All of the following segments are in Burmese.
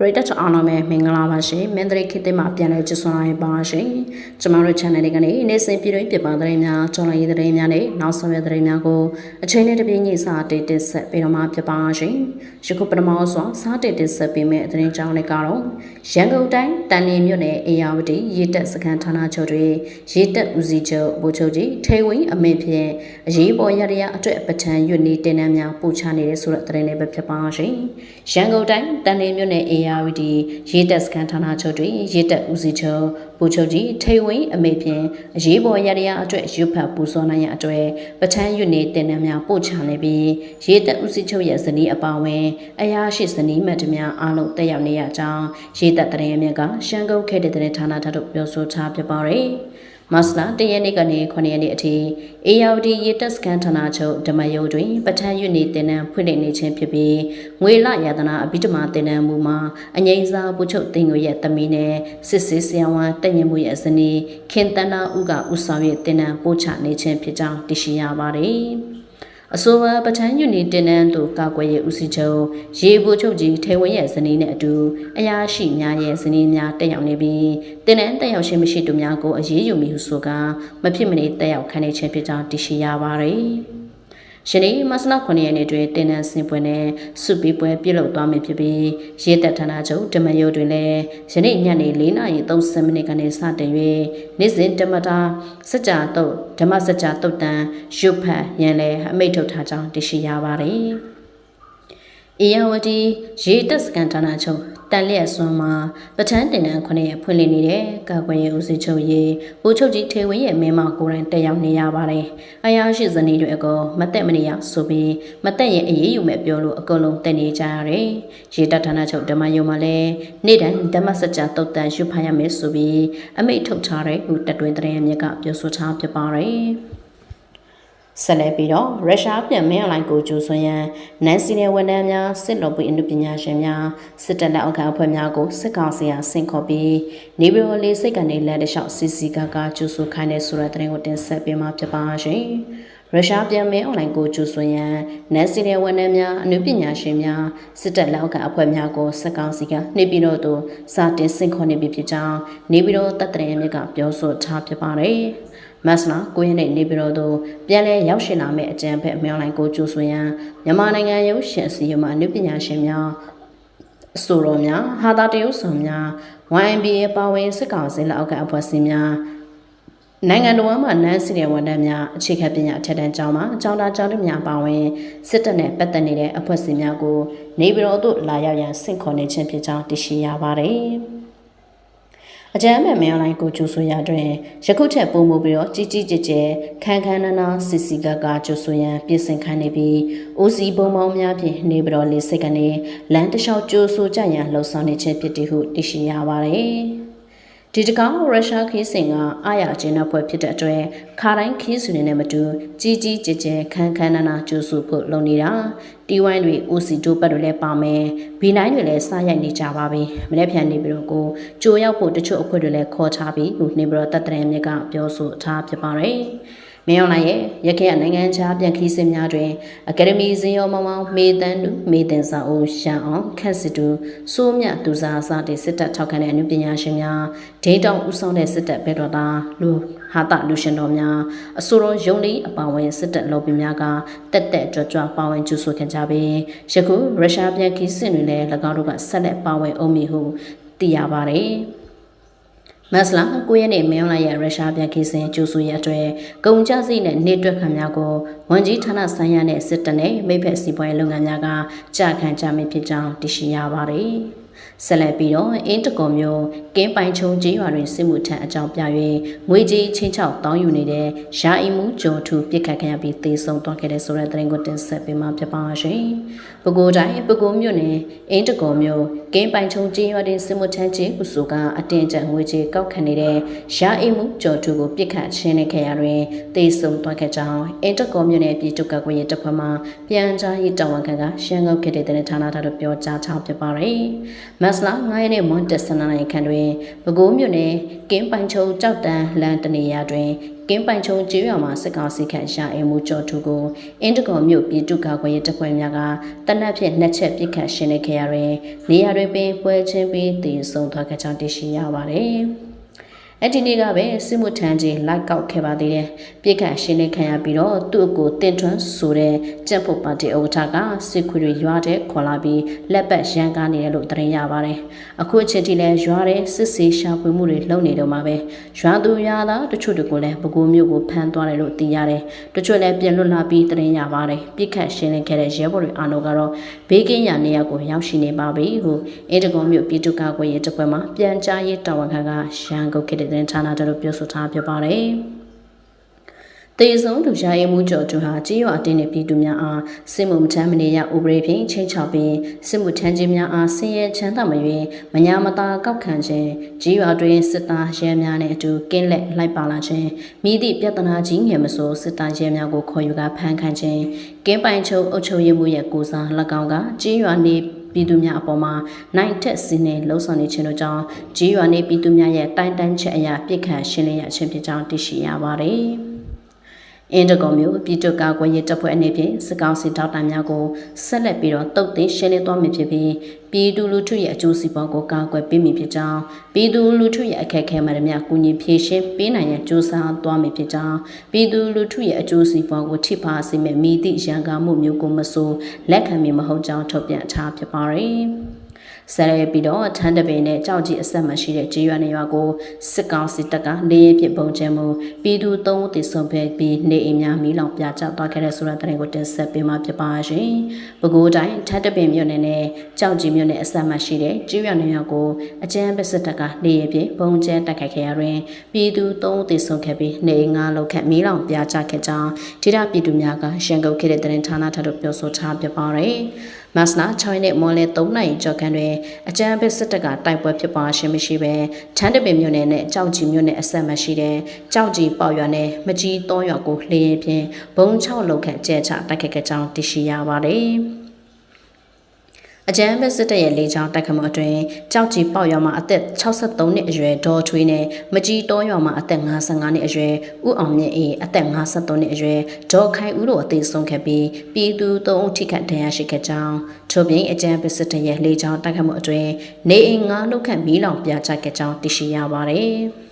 ပရိသတ်အားလုံးပဲမင်္ဂလာပါရှင်မင်းတရိခေတ်သစ်မှာပြန်လည်ကြဆွလာရပါရှင်ကျွန်တော်တို့ channel လေးကနေနေ့စဉ်ပြည်တွင်းပြပသတင်းများကြော်လရေးသတင်းများနဲ့နောက်ဆုံးရသတင်းများကိုအချိန်နဲ့တပြေးညီစာတိတ်တက်ဆက်ပြီးတော့မှပြပါရှင်ယခုပထမဆုံးစာတိတ်တက်ဆက်ပေးမယ့်သတင်းကြောင်းလေးကတော့ရန်ကုန်တိုင်းတန်လင်းမြို့နယ်အေယာဝတီရေတက်စခန်းဌာနချုပ်တွင်ရေတက်ဦးစီးချုပ်ဗိုလ်ချုပ်ကြီးထေဝင်းအမေဖြင့်အရေးပေါ်ရရအတွက်ပဋ္ဌာန်းရွတ်နေတင်နန်းများပို့ချနေတဲ့ဆိုတဲ့သတင်းလေးပဲဖြစ်ပါရှင် ရန်ကုန်တိုင်းတန်လင်းမြို့နယ်အေယာဝတီရေတက်စခန်းဌာနချုပ်တွင်ရေတက်ဦးစီးချုပ်ဗိုလ်ချုပ်ကြီးထေဝင်းအမေဖြင့်အရေးပေါ်ရရအတွက်ရွတ်ဖတ်ပူဇော်နိုင်ရန်အတွက်ပဋ္ဌာန်းရွတ်နေတင်နန်းများပို့ချနေပြီးရေတက်ဦးစီးချုပ်ရဲ့ဇနီးအပါအဝင်အရာရှိဇနီးမတ်များအားလုံးတက်ရောက်နေရကြောင်းရေတက်တရင်မြတ်ကရှမ်းကုန်းခဲ့တဲ့တဲ့ဌာနထတို့ပြောဆိုထားပြပါရယ် မတ်လတရက်နေ့ကနေ9ရက်နေ့အထိအေယာဝတီရေတက်စကန်ဌာနချုပ်ဓမ္မယုံတွင်ပဋ္ဌာန်းရွနေတင်နန်းဖွင့်လှစ်နေခြင်းဖြစ်ပြီးငွေလရတနာအဘိဓမ္မာတင်နန်းမူမှာအငိမ့်စာပုချုပ်တင်ကိုရဲ့တမီနဲ့စစ်စစ်ဆရာဝန်တက်ရင်မှုရဲ့ဇနီးခင်တနာဥကဥဆောင်ရဲ့တင်နန်းပို့ချနေခြင်းဖြစ်ကြောင်းသိရှိရပါတယ် အဆိုပါပဋ္ဌာန်းယူနီတင်နန်းတို့ကာကွယ်ရေးဦးစီးချုပ်ရေဘူချုပ်ကြီးထေဝင်းရဲ့ဇနီးနဲ့အတူအရာရှိများရဲ့ဇနီးများတက်ရောက်နေပြီးတင်နန်းတက်ရောက်ခြင်းမရှိသူများကိုအရေးယူမိဟုဆိုကမဖြစ်မနေတက်ရောက်ခံနေခြင်းဖြစ်ကြောင်းသိရှိရပါတယ်။ ယနေ့မတ်လ9ရက်နေ့တွင်တင်နန်းစင်ပွဲနဲ့စုပီပွဲပြုလုပ်သွားမည်ဖြစ်ပြီးရေတက်ဌာနချုပ်ဓမ္မယုတ်တွင်လည်းယနေ့ညနေ4:30မိနစ်ကနေစတင်၍နေ့စဉ်ဓမ္မတာစကြတုတ်ဓမ္မစကြတုတ်တန်ရုပ်ဖတ်ရန်လည်းအမိတ်ထုတ်ထားကြောင်းသိရှိရပါတယ်။အေယဝတီရေတက်စကန်ဌာနချုပ် တန်လျက်စွန်းမှာပဋ္ဌာန်းတင်နန်းခုနှစ်ဖွင့်လှစ်နေတဲ့ကာကွယ်ရေးဦးစီးချုပ်ရေဦးချုပ်ကြီးထေဝင်းရဲ့မင်းမကိုယ်တိုင်တက်ရောက်နေရပါတယ်။အရာရှိဇနီးတွေအကောမတက်မနေရဆိုပြီးမတက်ရင်အေးအေးယူမဲ့ပြောလို့အကုန်လုံးတက်နေကြရတယ်။ရေတက်ဌာနချုပ်ဓမ္မယုံမှာလည်းနေ့တိုင်းဓမ္မစကြာတုတ်တန်ရှုဖတ်ရမယ်ဆိုပြီးအမိတ်ထုတ်ထားတဲ့ဦးတက်တွင်တရင်မြက်ကပြောဆိုထားဖြစ်ပါတယ်။ ဆက်လက်ပြီးတော့ရုရှားပြန်မင်းအလိုက်ကိုကျူဆွန်ရန်နန်စီနယ်ဝန်ထမ်းများစစ်တော်ပွေအမှုပညာရှင်များစစ်တပ်လက်အောက်ခံအဖွဲ့များကိုစစ်ကောင်စီအားဆင့်ခေါ်ပြီးနေပြည်တော်လေးစိတ်ကနေလက်တလျှောက်စီစီကကကျူဆွခိုင်းတဲ့ဆိုတဲ့သတင်းကိုတင်ဆက်ပေးမှာဖြစ်ပါရှင်ရုရှားပြန်မင်းအွန်လိုင်းကိုကျူဆွန်ရန်နန်စီနယ်ဝန်ထမ်းများအမှုပညာရှင်များစစ်တပ်လက်အောက်ခံအဖွဲ့များကိုစစ်ကောင်စီကနေပြည်တော်သို့စာတင်ဆင့်ခေါ်နေပြီဖြစ်ကြောင်းနေပြည်တော်တပ်တရင်မြစ်ကပြောဆိုထားဖြစ်ပါတယ် မတ်လ9ရက်နေ့နေပြည်တော်သို့ပြန်လည်ရောက်ရှိလာမယ့်အကြံဖက်အမြောင်းလိုင်းကိုကျူဆွန်ရန်မြန်မာနိုင်ငံရုပ်ရှင်အစည်းအဝေးမှာအနုပညာရှင်များအဆိုတော်များဟာတာတရုတ်ဆောင်များ YMBA ပါဝင်စစ်ကောင်စီလက်အောက်ကအဖွဲ့အစည်းများနိုင်ငံတော်မှာနန်းစီတဲ့ဝန်ထမ်းများအခြေခံပညာအထက်တန်းကျောင်းမှာကျောင်းသားကျောင်းသူများပါဝင်စစ်တပ်နဲ့ပတ်သက်နေတဲ့အဖွဲ့အစည်းများကိုနေပြည်တော်သို့လာရောက်ရန်ဆင့်ခေါ်နေခြင်းဖြစ်ကြောင်းသိရှိရပါတယ်။ အကြမ်းမဲ့မင်းအလိုက်ကိုကျူဆွေရတွင်ယခုထက်ပုံမှုပြီးတော့ကြီးကြီးကျယ်ကျယ်ခန်းခန်းနာနာစီစီကကကျူဆွေရန်ပြင်ဆင်ခိုင်းနေပြီးအိုစီပုံမောင်းများဖြင့်နေပြီးတော့လေးစိတ်ကနေလမ်းတစ်လျှောက်ကျိုးဆိုကြရန်လှုံ့ဆော်နေခြင်းဖြစ်သည်ဟုသိရှိရပါတယ်။ ဒီတကောင်ရုရှားခီးစင်ကအာရကျင်းအဖွဲ့ဖြစ်တဲ့အတွက်ခါတိုင်းခီးစုနေနဲ့မတူကြီးကြီးကျယ်ကျယ်ခန်းခန်းနာနာကျိုးစုဖို့လုပ်နေတာတီဝိုင်းတွေ OC တိုးပတ်တွေလည်းပါမယ်ဘီနိုင်တွေလည်းစားရိုက်နေကြပါပြီမနေ့ပြန်နေပြီးတော့ကိုကြိုရောက်ဖို့တချို့အဖွဲ့တွေလည်းခေါ်ထားပြီးခုနေပြီးတော့တတ်တဲ့မြစ်ကပြောဆိုထားဖြစ်ပါတယ် မင်းအောင်လိုက်ရဲ့ရခိုင်နိုင်ငံခြားပြန်ခီးစစ်များတွင်အကယ်ဒမီဇင်ရောမောင်မောင်မေတန်းတူမေတင်စာအိုရှန်အောင်ခက်စစ်တူစိုးမြသူစားစားတဲ့စစ်တပ်ထောက်ခံတဲ့အမှုပညာရှင်များဒိန်းတောင်ဦးဆောင်တဲ့စစ်တပ်ဘဲတော်သားလူဟာတာလူရှင်တော်များအဆိုတော်ယုံလေးအပါဝင်စစ်တပ်လော်ဘီများကတက်တက်ကြွကြွပါဝင်ကျူဆိုခဲ့ကြပြီးယခုရုရှားပြန်ခီးစစ်တွေလည်း၎င်းတို့ကဆက်လက်ပါဝင်အောင်မီဟုသိရပါတယ်။ မက်စလာ9ရက်နေ့မင်းလာရဲ့ရုရှားပြန်ခေးစင်ကျူဆူရအတွက်ကုန်ကြစည်နဲ့နေတွက်ခံများကိုဝန်ကြီးဌာနဆိုင်ရာနဲ့စစ်တပ်နဲ့မိဖက်စီးပွားရေးလုပ်ငန်းများကကြာခံကြမိဖြစ်ကြောင်းသိရှိရပါတယ်။ဆက်လက်ပြီးတော့အင်းတကောမျိုးကင်းပိုင်ချုံကြီးရွာတွင်စစ်မှုထမ်းအကြောင်းပြ၍ငွေကြီးချင်းချောက်တောင်းယူနေတဲ့ရာအီမှုကျော်ထူပြစ်ခတ်ခံရပြီးသေဆုံးသွားခဲ့တဲ့ဆိုတဲ့သတင်းကိုတင်ဆက်ပေးမှာဖြစ်ပါရှင်။ပဲခူးတိုင်းပဲခူးမြို့နယ်အင်းတကောမျိုး ကင်းပိုင်ချုံကြီးရွာတွင်စစ်မှုထမ်းကြီးကုစုကအတင်းကျပ်ငွေကြီးကောက်ခံနေတဲ့ရာအီမှုကျော်ထူကိုပြစ်ခတ်ချင်းနေခဲ့ရတွင်သေဆုံးသွားခဲ့ကြောင်းအင်းတကောမျိုးနယ်ပြည်သူ့ကာကွယ်ရေးတပ်ဖွဲ့မှပြန်ကြားရေးတာဝန်ခံကရှမ်းကုတ်ခဲ့တဲ့တဲ့ဌာနထားလို့ပြောကြားထားဖြစ်ပါတယ်။မတ်လ9ရက်နေ့မွန်တက်ဆန္ဒနိုင်ခန့်တွင်ပဲခူးမြို့နယ်ကင်းပိုင်ချုံကြောက်တန်းလမ်းတနေရာတွင် ကကင်းပိုင်ချုံကျေးရွာမှာစစ်ကောင်စီခန့်ရှာအင်မှုကြော်ထုကိုအင်တကောမြို့ပြည်သူ့ကာကွယ်ရေးတပ်ဖွဲ့များကတနက်ဖြန်နှစ်ချက်ပစ်ခတ်ရှင်းလင်းခဲ့ရတွင်နေရာတွင်ပင်ပွဲချင်းပြီးတည်ဆုံသွားခဲ့ကြောင်းသိရှိရပါတယ်။ အဲ့ဒီနေ့ကပဲစစ်မှုထမ်းကြီးလိုက်ကောက်ခဲ့ပါသေးတယ်ပြစ်ခတ်ရှင်းလင်းခံရပြီးတော့သူ့အကိုတင်ထွန်းဆိုတဲ့ကြက်ဖို့ပါတီဥက္ကဋ္ဌကစစ်ခွေတွေရွာတဲ့ခေါ်လာပြီးလက်ပတ်ရန်ကားနေတယ်လို့သတင်းရပါတယ်အခုအချိန်ထိလည်းရွာတဲ့စစ်စေးရှာဖွေမှုတွေလုပ်နေတော့မှာပဲရွာသူရွာသားတချို့တွေကိုလည်းပကူမျိုးကိုဖမ်းသွားတယ်လို့သိရတယ်တချို့လည်းပြန်လွတ်လာပြီးသတင်းရပါတယ်ပြစ်ခတ်ရှင်းလင်းခဲ့တဲ့ရဲဘော်တွေအားလုံးကတော့ဘေးကင်းရာနေရာကိုရောက်ရှိနေပါပြီဟုအင်တကွန်မြို့ပြည်သူ့ကာကွယ်ရေးတပ်ဖွဲ့မှပြန်ကြားရေးတာဝန်ခံကရန်ကုန်ခေတ်တဲ့ဌာနတလို့ပြောဆိုထားဖြစ်ပါတယ်။တေဆုံးလူရရဲမှုကြော်သူဟာကြေးရွာအတင်းနဲ့ပြည်သူများအားစစ်မှုမထမ်းမနေရဥပဒေဖြင့်ချိန်ချပြီးစစ်မှုထမ်းခြင်းများအားဆင်းရဲချမ်းသာမရွေမညာမသာကောက်ခံခြင်းကြေးရွာတွင်စစ်သားရဲများနဲ့အတူကင်းလက်လိုက်ပါလာခြင်းမိသည့်ပြဿနာကြီးငယ်မဆိုစစ်သားရဲများကိုခေါ်ယူကာဖမ်းခံခြင်းကင်းပိုင်ချုပ်အုပ်ချုပ်ရေးမှုရဲ့ကိုစား၎င်းကကြေးရွာနေ ပြည်သူများအပေါ်မှာနိုင်ထက်စင်းနဲ့လှုံ့ဆော်နေခြင်းတို့ကြောင့်ဂျီးရွာနေပြည်သူများရဲ့တိုင်တန်းချက်အရာပြစ်ခတ်ရှင်းလင်းရခြင်းဖြစ်ကြောင်းသိရှိရပါတယ်။ အင်ဒဂုံမျိုးပြည်သူ့ကာကွယ်ရေးတပ်ဖွဲ့အနေဖြင့်စစ်ကောင်စီထောက်တမ်းများကိုဆက်လက်ပြီးတော့တုတ်သိမ်းရှင်းလင်းသွားမည်ဖြစ်ပြီးပြည်သူလူထုရဲ့အကျိုးစီးပွားကိုကာကွယ်ပေးမည်ဖြစ်ကြောင်းပြည်သူလူထုရဲ့အခက်အခဲမှန်သမျှကူညီဖြည့်ရှင်းပေးနိုင်ရန်ကြိုးစားသွားမည်ဖြစ်ကြောင်းပြည်သူလူထုရဲ့အကျိုးစီးပွားကိုထိပါစေမဲ့မိသည့်ရန်ကားမှုမျိုးကိုမဆိုလက်ခံမည်မဟုတ်ကြောင်းထုတ်ပြန်ထားဖြစ်ပါရယ် ဆက်ရဲပြီးတော့ထန်းတပင်နဲ့ကြောက်ကြီးအဆက်မရှိတဲ့ကြေးရွာနေရွာကိုစစ်ကောင်စီတပ်ကနေရဖြစ်ပုံကျဲမှုပြည်သူသုံးဦးတည်ဆုံဖက်ပြီးနေအိမ်များမီးလောင်ပြကျသွားခဲ့တဲ့ဆိုတဲ့တဲ့ကိုတင်ဆက်ပေးမှာဖြစ်ပါရှင်။ပဲခူးတိုင်းထန်းတပင်မြို့နယ်နဲ့ကြောက်ကြီးမြို့နယ်အဆက်မရှိတဲ့ကြေးရွာနေရွာကိုအကြမ်းဖက်စစ်တပ်ကနေရဖြစ်ပုံကျဲတိုက်ခိုက်ခဲ့ရတွင်ပြည်သူသုံးဦးတည်ဆုံခဲ့ပြီးနေအိမ်ငါလောက်ခက်မီးလောင်ပြကျခဲ့ကြောင်းဒေသပြည်သူများကရန်ကုန်ခေတ်တဲ့တင်ဌာနထပ်တို့ပြောဆိုထားပြပါရယ်။မတ်လ6ရက်နေ့မွန်လယ်3နာရီကျော်ခန့်တွင်အကြမ်းဖက်စစ်တပ်ကတိုက်ပွဲဖြစ်ပွားခြင်းမရှိဘဲချမ်းတပင်မြို့နယ်နဲ့ကြောက်ကြီးမြို့နယ်အဆက်မရှိတဲ့ကြောက်ကြီးပေါရွာနဲ့မကြီးတောရွာကိုလှည့်ရင်ဖြင့်ဘုံ6လောက်ခန့်ကျဲချတိုက်ခတ်ခဲ့ကြောင်းသိရှိရပါတယ်။ အကြမ်းဖက်စစ်တပ်ရဲ့လေကြောင်းတိုက်ခတ်မှုအတွင်းကြောက်ကြီးပေါက်ရွာမှာအသက်63နှစ်အရွယ်ဒေါ်ထွေးနဲ့မကြီးတောရွာမှာအသက်55နှစ်အရွယ်ဦးအောင်မြင့်အေးအသက်53နှစ်အရွယ်ဒေါ်ခိုင်ဦးတို့အသေးဆုံးခဲ့ပြီးပြည်သူ၃ဦးထိခိုက်ဒဏ်ရာရှိခဲ့ကြောင်းထို့ပြင်အကြမ်းဖက်စစ်တပ်ရဲ့လေကြောင်းတိုက်ခတ်မှုအတွင်းနေအိမ်၅လုခန့်မီးလောင်ပြချခဲ့ကြောင်းသိရှိရပါတယ်။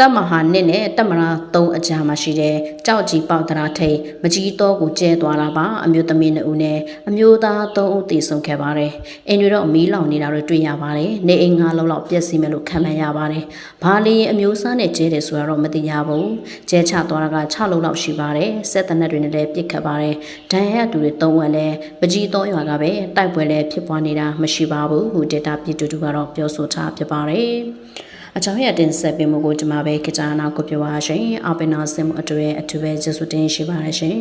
တပ်မဟာနှစ်နဲ့တပ်မရာ3အကြားမှာရှိတဲ့ကြောက်ကြီးပေါတရာထိတ်မကြီးတော့ကိုကျဲသွားတာပါအမျိုးသမီး2ဦးနဲ့အမျိုးသား3ဦးတည်ဆုံခဲ့ပါတယ်အင်းတွေတော့မီးလောင်နေတာတွေတွေ့ရပါတယ်နေအိမ်9လုံးလောက်ပျက်စီးမယ်လို့ခံမှန်းရပါတယ်ဘာလီရင်အမျိုးစားနဲ့ကျဲတယ်ဆိုတော့မသိရဘူးကျဲချသွားတာက6လုံးလောက်ရှိပါတယ်စက်တနက်တွေနဲ့လည်းပြစ်ခတ်ပါတယ်ဒဏ်ရာတူတွေ3ဝက်လည်းမကြီးတော့ရွာကပဲတိုက်ပွဲလည်းဖြစ်ပွားနေတာမရှိပါဘူးဟူဒေတာပြည်သူတို့ကတော့ပြောဆိုထားဖြစ်ပါတယ် အကြောင်းရတင်ဆက်ပေးမှုကိုကျွန်မပဲကြကြနာကိုပြောပါရှင်အပင်နာစင်မှုအတွေ့အထူးပဲကျေးဇူးတင်ရှိပါတယ်ရှင်